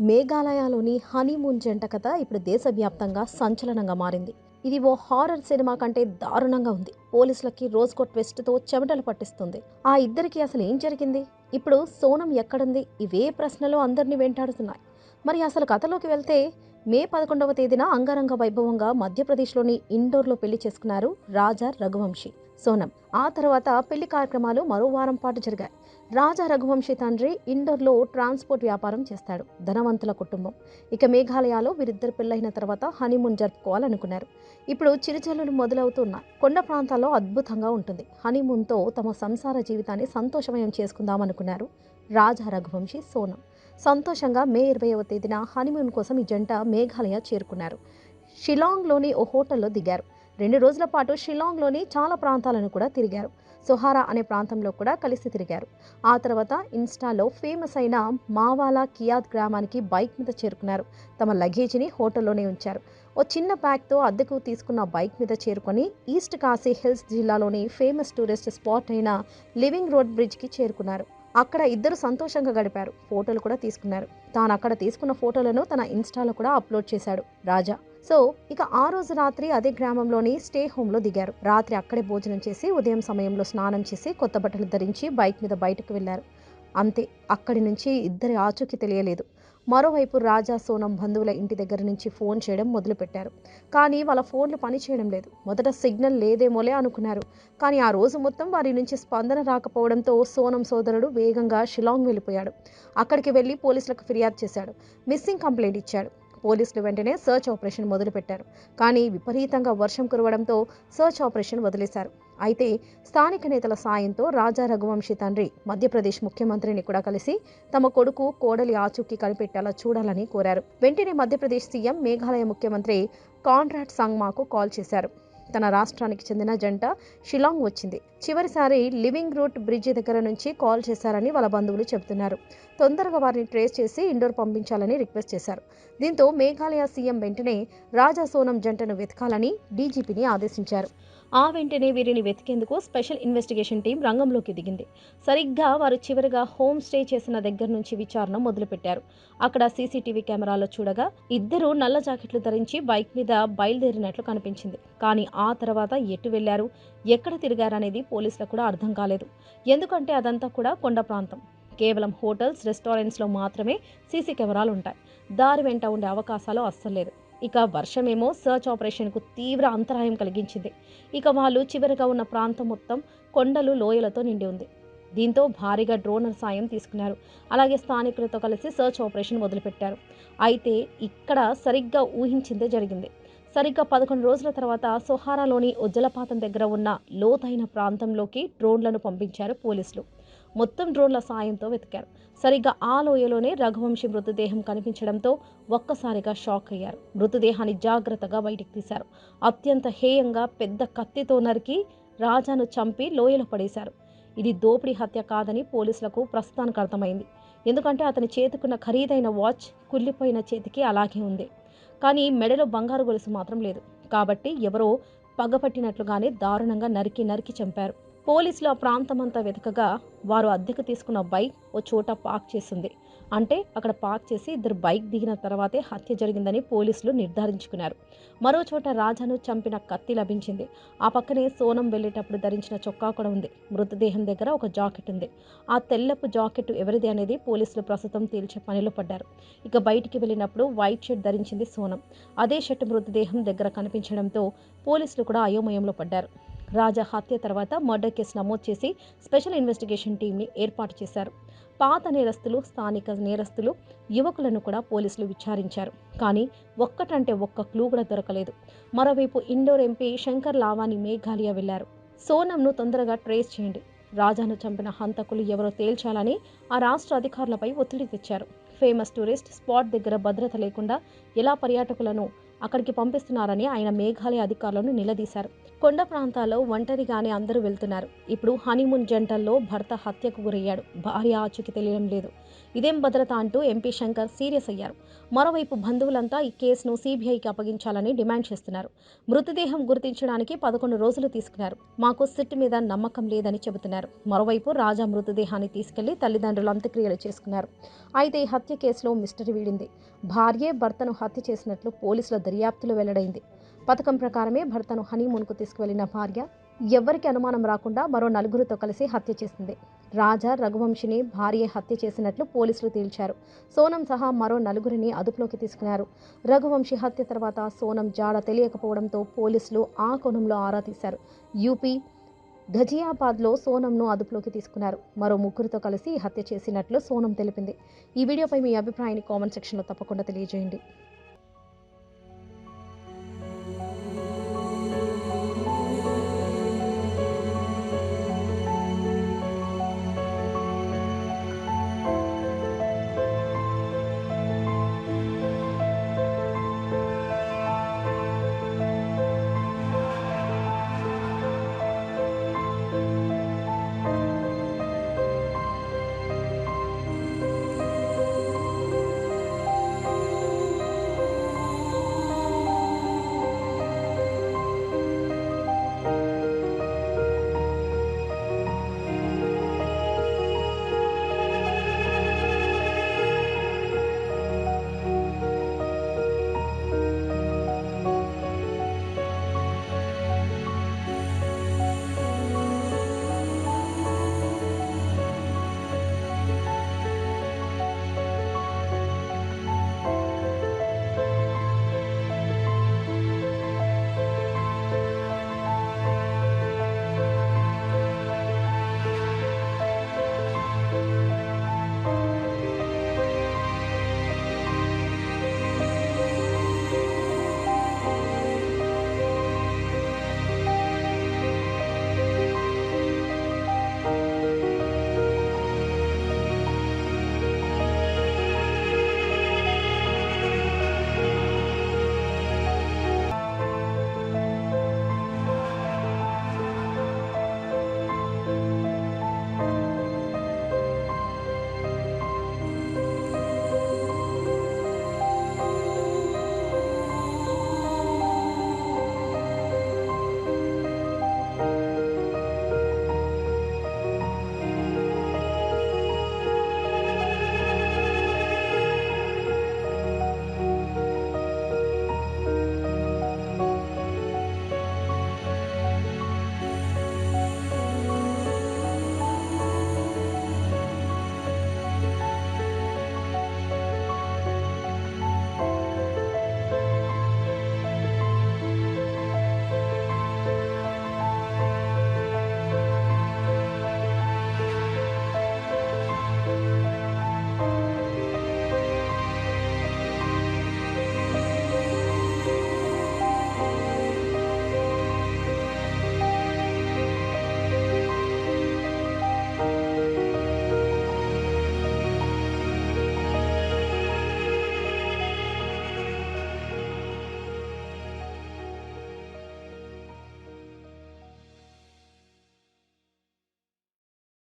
మేఘాలయలోని honeymoon జంట కథ ఇప్పుడు దేశవ్యాప్తంగా సంచలనంగా మారింది. ఇది ఓ హారర్ సినిమా కంటే దారుణంగా ఉంది. పోలీసులకి రోజుకో ట్విస్ట్తో చెమటలు పట్టిస్తుంది. ఆ ఇద్దరికి అసలు ఏం జరిగింది? ఇప్పుడు సోనం ఎక్కడుంది? ఇవే ప్రశ్నలు అందరినీ వెంటాడుతున్నాయి. మరి అసలు కథలోకి వెళ్తే మే పదకొండవ తేదీన అంగరంగ వైభవంగా మధ్యప్రదేశ్లోని ఇండోర్లో పెళ్ళి చేసుకున్నారు రాజా రఘువంశీ. సోనం. ఆ తర్వాత పెళ్ళి కార్యక్రమాలు మరో వారం పాటు జరిగాయి. రాజా రఘువంశీ తండ్రి ఇండోర్లో ట్రాన్స్పోర్ట్ వ్యాపారం చేస్తాడు ధనవంతుల కుటుంబం. ఇక మేఘాలయలో వీరిద్దరు పెళ్ళైన తర్వాత హనీమూన్ జరుపుకోవాలనుకున్నారు. ఇప్పుడు చిరుచల్లులు మొదలవుతున్నాయి. కొండ ప్రాంతాల్లో అద్భుతంగా ఉంటుంది. హనీమూన్తో తమ సంసార జీవితాన్ని సంతోషమయం చేసుకుందామనుకున్నారు రాజా రఘువంశీ సోనం. సంతోషంగా మే ఇరవైవ తేదీన హనీమూన్ కోసం ఈ జంట మేఘాలయ చేరుకున్నారు. షిలాంగ్లోని ఓ హోటల్లో దిగారు. రెండు రోజుల పాటు షిలాంగ్లోని చాలా ప్రాంతాలను కూడా తిరిగారు. సుహారా అనే ప్రాంతంలో కూడా కలిసి తిరిగారు. ఆ తర్వాత ఇన్స్టాలో ఫేమస్ అయిన మావాలా కియాద్ గ్రామానికి బైక్ మీద చేరుకున్నారు. తమ లగేజీని హోటల్లోనే ఉంచారు. ఓ చిన్న బ్యాగ్తో అద్దెకు తీసుకున్న బైక్ మీద చేరుకొని ఈస్ట్ కాశీ హిల్స్ జిల్లాలోని ఫేమస్ టూరిస్ట్ స్పాట్ అయిన లివింగ్ రోడ్ బ్రిడ్జ్కి చేరుకున్నారు. అక్కడ ఇద్దరు సంతోషంగా గడిపారు. ఫోటోలు కూడా తీసుకున్నారు. తాను అక్కడ తీసుకున్న ఫోటోలను తన ఇన్స్టాలో కూడా అప్లోడ్ చేశాడు రాజా. సో ఇక ఆ రోజు రాత్రి అదే గ్రామంలోని స్టే హోమ్లో దిగారు. రాత్రి అక్కడే భోజనం చేసి ఉదయం సమయంలో స్నానం చేసి కొత్త బట్టలు ధరించి బైక్ మీద బయటకు వెళ్ళారు అంతే అక్కడి నుంచి ఇద్దరి ఆచూకీ తెలియలేదు. మరోవైపు రాజా సోనం బంధువుల ఇంటి దగ్గర నుంచి ఫోన్ చేయడం మొదలుపెట్టారు. కానీ వాళ్ళ ఫోన్లు పనిచేయడం లేదు. మొదట సిగ్నల్ లేదేమోలే అనుకున్నారు. కానీ ఆ రోజు మొత్తం వారి నుంచి స్పందన రాకపోవడంతో సోనం సోదరుడు వేగంగా షిలాంగ్ వెళ్ళిపోయాడు. అక్కడికి వెళ్ళి పోలీసులకు ఫిర్యాదు చేశాడు. మిస్సింగ్ కంప్లైంట్ ఇచ్చాడు. పోలీసులు వెంటనే సర్చ్ ఆపరేషన్ మొదలుపెట్టారు. కానీ విపరీతంగా వర్షం కురవడంతో సర్చ్ ఆపరేషన్ వదిలేశారు. అయితే స్థానిక నేతల సాయంతో రాజా రఘువంశీ తండ్రి మధ్యప్రదేశ్ ముఖ్యమంత్రిని కూడా కలిసి తమ కొడుకు కోడలి ఆచూకీ కనిపెట్టేలా చూడాలని కోరారు. వెంటనే మధ్యప్రదేశ్ సీఎం మేఘాలయ ముఖ్యమంత్రి కాన్రాడ్ సంగ్మాకు కాల్ చేశారు. తన రాష్ట్రానికి చెందిన జంట షిలాంగ్ వచ్చింది. చివరిసారి లివింగ్ రూట్ బ్రిడ్జి దగ్గర నుంచి కాల్ చేశారని వాళ్ళ బంధువులు చెబుతున్నారు. తొందరగా వారిని ట్రేస్ చేసి ఇండోర్ పంపించాలని రిక్వెస్ట్ చేశారు. దీంతో మేఘాలయ సీఎం వెంటనే రాజా సోనం జంటను వెతకాలని డీజీపీని ఆదేశించారు. ఆ వెంటనే వీరిని వెతికేందుకు స్పెషల్ ఇన్వెస్టిగేషన్ టీం రంగంలోకి దిగింది. సరిగ్గా వారు చివరిగా హోమ్ స్టే చేసిన దగ్గర నుంచి విచారణ మొదలుపెట్టారు. అక్కడ సీసీటీవీ కెమెరాలో చూడగా ఇద్దరు నల్ల జాకెట్లు ధరించి బైక్ మీద బయలుదేరినట్లు కనిపించింది. కానీ ఆ తర్వాత ఎటు వెళ్ళారు ఎక్కడ తిరిగారనేది పోలీసులకు కూడా అర్థం కాలేదు. ఎందుకంటే అదంతా కూడా కొండ ప్రాంతం. కేవలం హోటల్స్ రెస్టారెంట్స్లో మాత్రమే సీసీ కెమెరాలు ఉంటాయి దారి వెంట ఉండే అవకాశాలు అస్సలు లేదు. ఇక వర్షమేమో సర్చ్ ఆపరేషన్కు తీవ్ర అంతరాయం కలిగించింది. ఇక వాళ్ళు చివరిగా ఉన్న ప్రాంతం మొత్తం కొండలు లోయలతో నిండి ఉంది. దీంతో భారీగా డ్రోనర్ సాయం తీసుకున్నారు. అలాగే స్థానికులతో కలిసి సర్చ్ ఆపరేషన్ మొదలుపెట్టారు. అయితే ఇక్కడ సరిగ్గా ఊహించిందే జరిగింది. సరిగ్గా పదకొండు రోజుల తర్వాత సొహారాలోని ఉజ్జలపాతం దగ్గర ఉన్న లోతైన ప్రాంతంలోకి డ్రోన్లను పంపించారు పోలీసులు. మొత్తం డ్రోన్ల సాయంతో వెతికారు. సరిగ్గా ఆ లోయలోనే రఘువంశీ మృతదేహం కనిపించడంతో ఒక్కసారిగా షాక్ అయ్యారు. మృతదేహాన్ని జాగ్రత్తగా బయటికి తీశారు. అత్యంత హేయంగా పెద్ద కత్తితో నరికి రాజాను చంపి లోయలో పడేశారు. ఇది దోపిడీ హత్య కాదని పోలీసులకు ప్రస్తుతానికి అర్థమైంది. ఎందుకంటే అతని చేతికున్న ఖరీదైన వాచ్ కుళ్ళిపోయిన చేతికి అలాగే ఉంది. కానీ మెడలో బంగారు గొలుసు మాత్రం లేదు. కాబట్టి ఎవరో పగపట్టినట్లుగానే దారుణంగా నరికి నరికి చంపారు. పోలీసులు ఆ ప్రాంతమంతా వెతకగా వారు అద్దెకు తీసుకున్న బైక్ ఓ చోట పార్క్ చేసింది. అంటే అక్కడ పార్క్ చేసి ఇద్దరు బైక్ దిగిన తర్వాతే హత్య జరిగిందని పోలీసులు నిర్ధారించుకున్నారు. మరో చోట రాజాను చంపిన కత్తి లభించింది. ఆ పక్కనే సోనం వెళ్ళేటప్పుడు ధరించిన చొక్కా కూడా ఉంది. మృతదేహం దగ్గర ఒక జాకెట్ ఉంది. ఆ తెల్లపు జాకెట్ ఎవరిది అనేది పోలీసులు ప్రస్తుతం తేల్చే పనిలో పడ్డారు. ఇక బయటికి వెళ్ళినప్పుడు వైట్ షర్ట్ ధరించింది సోనం. అదే షర్ట్ మృతదేహం దగ్గర కనిపించడంతో పోలీసులు కూడా అయోమయంలో పడ్డారు. రాజా హత్య తర్వాత మర్డర్ కేసు నమోదు చేసి స్పెషల్ ఇన్వెస్టిగేషన్ టీంని ఏర్పాటు చేశారు. పాత నేరస్తులు స్థానిక నేరస్తులు యువకులను కూడా పోలీసులు విచారించారు. కానీ ఒక్కటంటే ఒక్క క్లూ కూడా దొరకలేదు. మరోవైపు ఇండోర్ ఎంపీ శంకర్ లావాని మేఘాలయ వెళ్ళారు. సోనంను తొందరగా ట్రేస్ చేయండి. రాజాను చంపిన హంతకులు ఎవరో తేల్చాలని ఆ రాష్ట్ర అధికారులపై ఒత్తిడి తెచ్చారు. ఫేమస్ టూరిస్ట్ స్పాట్ దగ్గర భద్రత లేకుండా ఎలా పర్యాటకులను అక్కడికి పంపిస్తున్నారని ఆయన మేఘాలయ అధికారులను నిలదీశారు. కొండ ప్రాంతాల్లో ఒంటరిగానే అందరూ వెళ్తున్నారు. ఇప్పుడు హనీమూన్ జంటల్లో భర్త హత్యకు గురయ్యాడు. భార్య ఆచూకీ తెలియడం లేదు. ఇదేం భద్రత అంటూ ఎంపీ శంకర్ సీరియస్ అయ్యారు. మరోవైపు బంధువులంతా ఈ కేసును సీబీఐకి అప్పగించాలని డిమాండ్ చేస్తున్నారు. మృతదేహం గుర్తించడానికి పదకొండు రోజులు తీసుకున్నారు. మాకు సిట్ మీద నమ్మకం లేదని చెబుతున్నారు. మరోవైపు రాజా మృతదేహాన్ని తీసుకెళ్ళి తల్లిదండ్రులు అంత్యక్రియలు చేసుకున్నారు. అయితే ఈ హత్య కేసులో మిస్టరీ వీడింది. భార్యే భర్తను హత్య చేసినట్లు పోలీసుల దర్యాప్తులో వెల్లడైంది. పథకం ప్రకారమే భర్తను హనీమూన్కు తీసుకువెళ్ళిన భార్య ఎవ్వరికి అనుమానం రాకుండా మరో నలుగురితో కలిసి హత్య చేసింది. రాజా రఘువంశిని భార్య హత్య చేసినట్లు పోలీసులు తేల్చారు. సోనం సహా మరో నలుగురిని అదుపులోకి తీసుకున్నారు. రఘువంశి హత్య తర్వాత సోనం జాడ తెలియకపోవడంతో పోలీసులు ఆ కోణంలో ఆరా తీశారు. యూపీ ఘజియాబాద్లో సోనంను అదుపులోకి తీసుకున్నారు. మరో ముగ్గురితో కలిసి హత్య చేసినట్లు సోనం తెలిపింది. ఈ వీడియోపై మీ అభిప్రాయాన్ని కామెంట్ సెక్షన్లో తప్పకుండా తెలియజేయండి.